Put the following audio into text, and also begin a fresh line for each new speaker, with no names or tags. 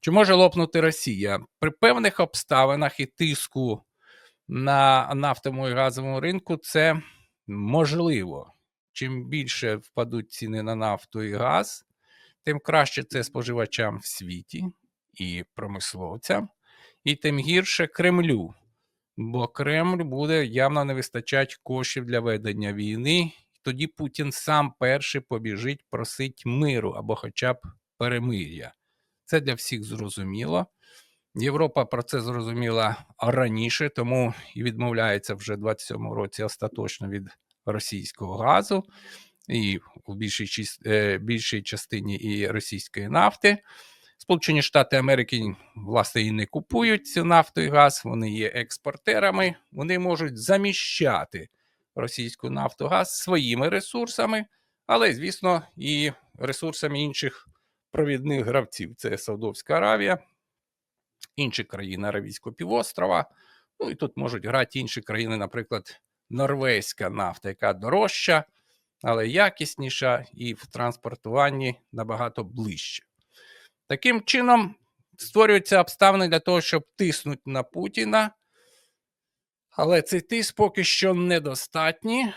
Чи може лопнути Росія? При певних обставинах і тиску на нафтовому і газовому ринку це можливо. Чим більше впадуть ціни на нафту і газ, тим краще це споживачам в світі і промисловцям, і тим гірше Кремлю. Бо Кремль буде явно не вистачати коштів для ведення війни. Тоді Путін сам перший побіжить просить миру або хоча б перемир'я. Це для всіх зрозуміло. Європа про це зрозуміла раніше, тому і відмовляється вже в 27-му році остаточно від російського газу, і в більшій, е, більшій частині і російської нафти. Сполучені Штати Америки, власне, і не купують цю нафту і газ, вони є експортерами, вони можуть заміщати російську нафту газ своїми ресурсами, але, звісно, і ресурсами інших провідних гравців. Це Саудовська Аравія, інші країни Аравійського півострова. Ну і тут можуть грати інші країни, наприклад, норвезька нафта, яка дорожча, але якісніша і в транспортуванні набагато ближче. Таким чином створюються обставини для того, щоб тиснути на Путіна. Але цей тиск поки що недостатній.